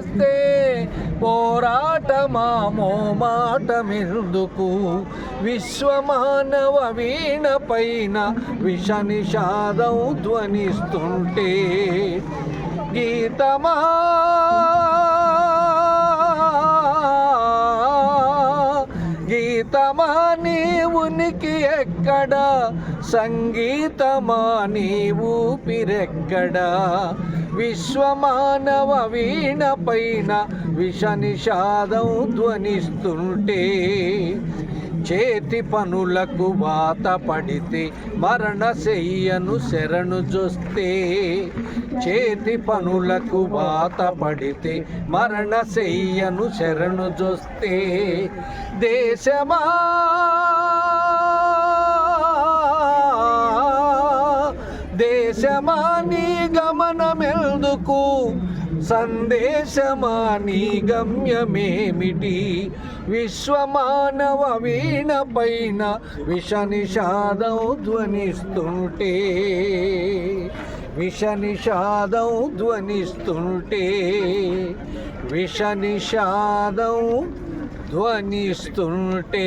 చేస్తే పోరాటమామో మాటమిందుకు విశ్వమానవ వీణ పైన విష నిషాదం ధ్వనిస్తుంటే గీతమా సంగీతమా నీ ఉనికి ఎక్కడ? సంగీతమా నీ ఊపిరెక్కడ? విశ్వమానవ వీణ పైన విష నిషాదం ధ్వనిస్తుంటే చేతి పనులకు వాత పడితే మరణ శయ్యను శరణు జొస్తే. చేతి పనులకు వాత పడితే మరణ శయ్యను శరణు జొస్తే. దేశమా దేశమా నీ గమనమే సందేశమా నీ గమ్యమేమిటి విశ్వమానవ వీణ పైన విష నిషాదం ధ్వనిస్తుంటే విష నిషాదం ధ్వనిస్తుంటే విష నిషాదం ధ్వనిస్తుంటే